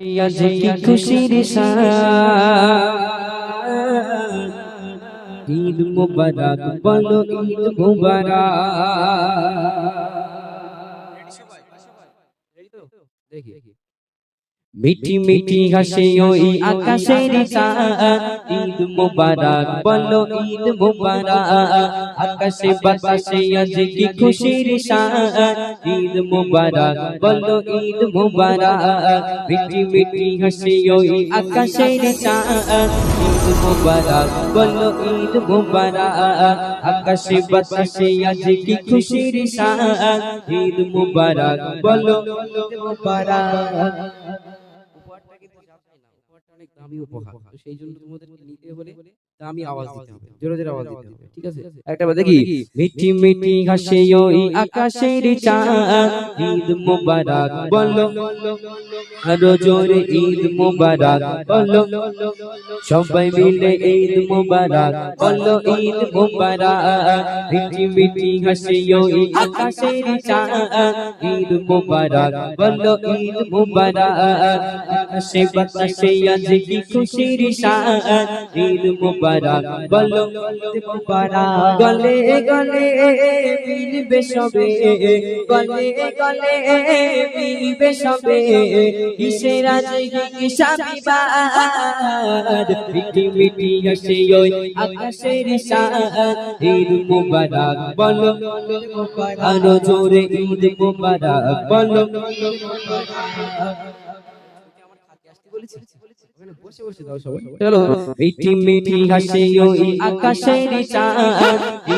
আজ কি খুশির ঈদ মুবারক বলো ঈদ মুবারক মিঠি মিঠি হাসে ওই আকাশের ঈদ মুবারক বলো ঈদ মুবারক। আকাশে বাতাসে আজ কি খুশির ঈদ মুবারক বলো ঈদ মুবারক। মিঠি মিঠি হাসে ওই আকাশের ঈদ মুবারক বলো ঈদ মুবারক। আকাশে বাতাসে আজ কি খুশির ঈদ মুবারক বলো ঈদ মুবারক উপহারটা কিন্তু যাচাই না অনেক উপহার। তো সেই জন্য তোমাদেরকে নিতে হলে দামি আওয়াজ দিতে হবে। জোরে জোরে আওয়াজ দিতে হবে। ঠিক আছে? একটা বার দেখি মিঠি মিঠি হাসে ওই আকাশের চাঁদ। ঈদ মুবারক বলো আরও জোরে ঈদ মুবারক বলো। সবাই মিলে ঈদ মুবারক বলো ঈদ মুবারক। মিঠি মিঠি হাসে ওই আকাশের চাঁদ। ঈদ মুবারক বলো ঈদ মুবারক। আকাশে বাতাসে আজ কি খুশির শান ঈদ মুবারক বলো ঈদ মুবারক গলে গলে মিলবে সবে, গলে গলে মিলবে সবে। কিসের আজ কি শামিবার মিটি মিটি হাসে ওই আকাশের শান ঈদ মুবারক, বলো আরও জোরে ঈদ মুবারক, বলো চলো মিঠি হাসি ওই আকাশের চাঁদ।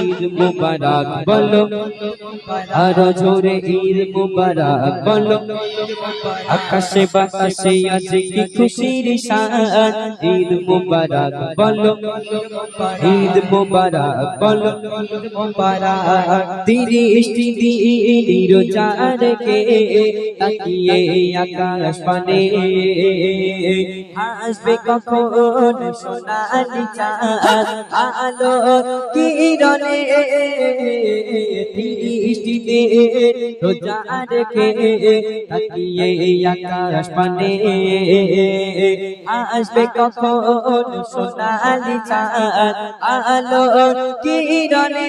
ঈদ মুবারক বলো। আরও জোরে ঈদ মুবারক বলো। আকাশে বাতাসে আজ কি খুশির শান। ঈদ মুবারক বলো। ঈদ মুবারক বলো। মুবারক তিরিশটি দিন তাকিয়ে আকাশ পানে। আসবে কখন সোনালি চাঁদ। আলো কিরণে তিরিশটি দিন রোজা রেখে আসবে কখন সোনালি চাঁদ আলো কিরণে?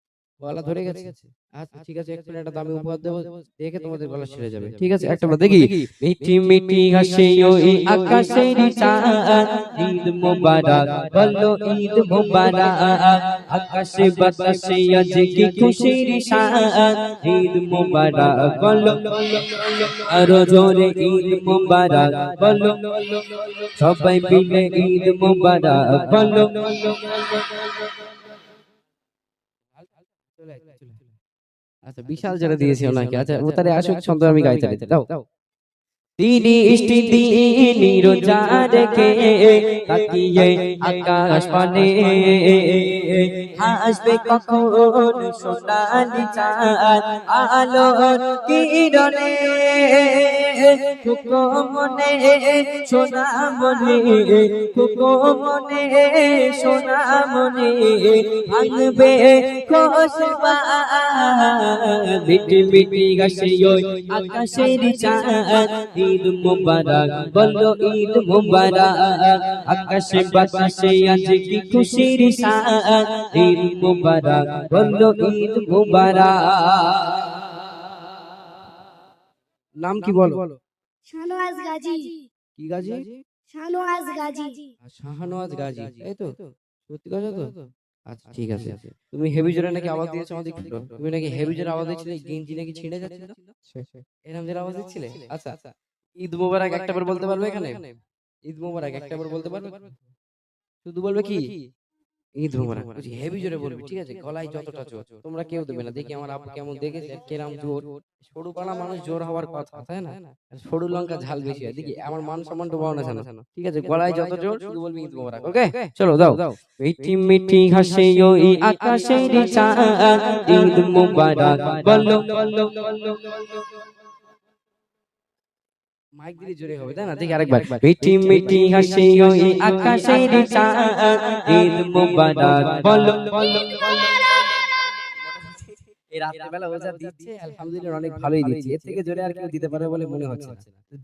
গলা ধরে গেছে। আচ্ছা ঠিক আছে একটু একটা দামি উপহার দেবো দেখে তোমাদের গলা ছেড়ে যাবে। ঠিক আছে একটা বার দেখি। মিঠি মিঠি হাসে ওই আকাশের চাঁদ ঈদ মুবারক বলো ঈদ মুবারক আকাশে বাতাসে আজ কি খুশির শান ঈদ মুবারক বলো আরও জোরে ঈদ মুবারক বলো সবাই মিলে ঈদ মুবারক বলো আচ্ছা বিশাল জোরে দিয়েছি ওনাকে। আচ্ছা ও তারে আসুক ছন্দ আমি গাইতে দিতে দাও। তিরিশটি দিন রোজা রেখে তাকিয়ে আকাশ পানে হাসবে কখন সোনালি চাঁদ আলো কিরণে। মনে সোনা মনে মনে সোনা মনে, ভাঙবে কসবা। মিটি মিটি গাছে ওই আকাশের চাঁদ, ঈদ মুবারক, বলো ঈদ মুবারক। আকাশে বাতাসে আজ কি খুশির ঈদ মুবারক, বলো ঈদ মুবারক। নাম কি বলো? শাহনওয়াজ গাজী। কি গাজী? শাহনওয়াজ গাজী। শাহনওয়াজ গাজী। এই তো? সত্যি কথা তো? আচ্ছা ঠিক আছে। তুমি হেভি জোরে নাকি আওয়াজ দিয়েছ আমাদের একটু তুমি নাকি হেভি জোরে আওয়াজ দিয়েছিলে? গেঞ্জি নাকি ছিঁড়ে যাচ্ছিল? এরকম জোরে আওয়াজ দিচ্ছিলে? আচ্ছা। ঈদ মোবারক একটা বার বলতে পারবে এখানে? ঈদ মোবারক একটা বার বলতে পারবে? শুধু বলবে কি? ঈদ মোবারক। হেভি জোরে বলবি ঠিক আছে? গলায় যতটা জোর। তোমরা কেউ দেবে না। দেখি আমার আপু কেমন দেখেছে? কেরাম জোর। সরু পালা মানুষ জোর হওয়ার কথা তাই না? সরু লঙ্কা ঝাল বেশি হয়। দেখি আমার মান সম্মান ডোবাও না জানো ঠিক আছে? গলায় যত জোর শুধু বলবি ঈদ মোবারক ওকে? চলো দাও। মিঠি মিঠি হাসে ওই আকাশের চাঁদ ঈদ মুবারক। বলো মাইক দিলে জোরে হবে তাই না দেখি আরেকবার হাসে ওই আকাশের চাঁদ ঈদ মুবারক বলো এই রাত্রেবেলা ও দিচ্ছে আলহামদুলিল্লাহ অনেক ভালোই দিচ্ছে এর থেকে জোরে আর কেউ দিতে পারে বলে মনে হচ্ছে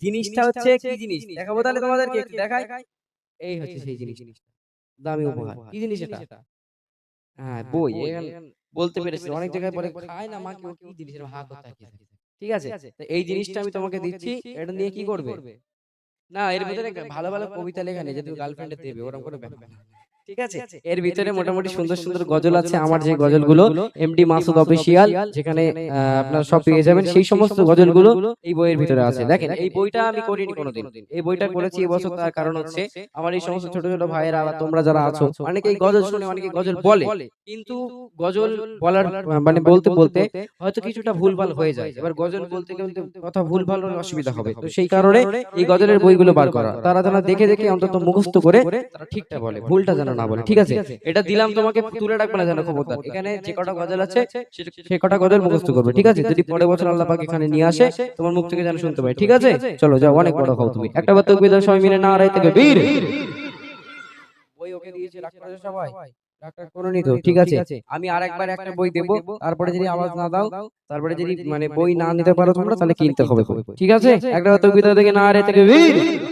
জিনিসটা হচ্ছে কি জিনিস দেখাবো তাহলে তোমাদেরকে একটু দেখাই এই হচ্ছে সেই জিনিস দামি উপহার কি জিনিস এটা হ্যাঁ বই বলতে পেরেছি অনেক জায়গায় পরে খায় না মাকে কি জিনিস এরকম হা করতে। ঠিক আছে? এই জিনিসটা আমি তোমাকে দিচ্ছি এটা নিয়ে কি করবে? না এর ভিতরে ভালো ভালো কবিতা লেখা নেই যে তুমি গার্লফ্রেন্ডে দেবে ওরকম কোনো ব্যাপার না। ঠিক আছে? এর ভিতরে মোটামুটি সুন্দর সুন্দর গজল আছে আমার যে গজলগুলো এমডি মাসুদ অফিসিয়াল যেখানে আপনারা সব পেয়ে যাবেন সেই সমস্ত গজলগুলো এই বইয়ের ভিতরে আছে। দেখেন এই বইটা আমি করিনি কোনোদিন। এই বইটা করেছি এবছর তার কারণ হচ্ছে আমার এই সমস্ত ছোট ছোট ভাইয়েরা বা তোমরা যারা আছো অনেকে এই গজল শুনে অনেকে গজল বলে। কিন্তু গজল বলার মানে বলতে বলতে হয়তো কিছুটা ভুলভাল হয়ে যায়। এবার গজল বলতে বলতে কথা ভুলভাল অসুবিধা হবে। তো সেই কারণে এই গজলের বইগুলো বার করা। তারা যেন দেখে দেখে অন্তত মুখস্থ করে তারা ঠিকটা বলে। ভুলটা যেন না বলে। ঠিক আছে এটা দিলাম তোমাকে তুলে রাখবে না যেন খবরদার। এখানে যে কটা গজল আছে সে- কটা গজল মুখস্থ করবে। ঠিক আছে? যদি পরের বছর আল্লাহ পাক এখানে নিয়ে আসে তোমার মুখ থেকে যেন শুনতে পাই ঠিক আছে? চলো যাও অনেক বড় হও তুমি। একটা বার তকবীর দাও সবাই মিলে না রাই থেকে বীর। বই ওকে দিয়েছি করেছ সবাই। ঠিক আছে। আমি আরেকবার একটা বই দেবো। তারপরে যদি আওয়াজ না দাও তারপরে যদি মানে বই না নিতে পারো তোমরা তাহলে কিনতে হবে। ঠিক আছে? একটা বার তকবীর দেখে না রাই থেকে বীর।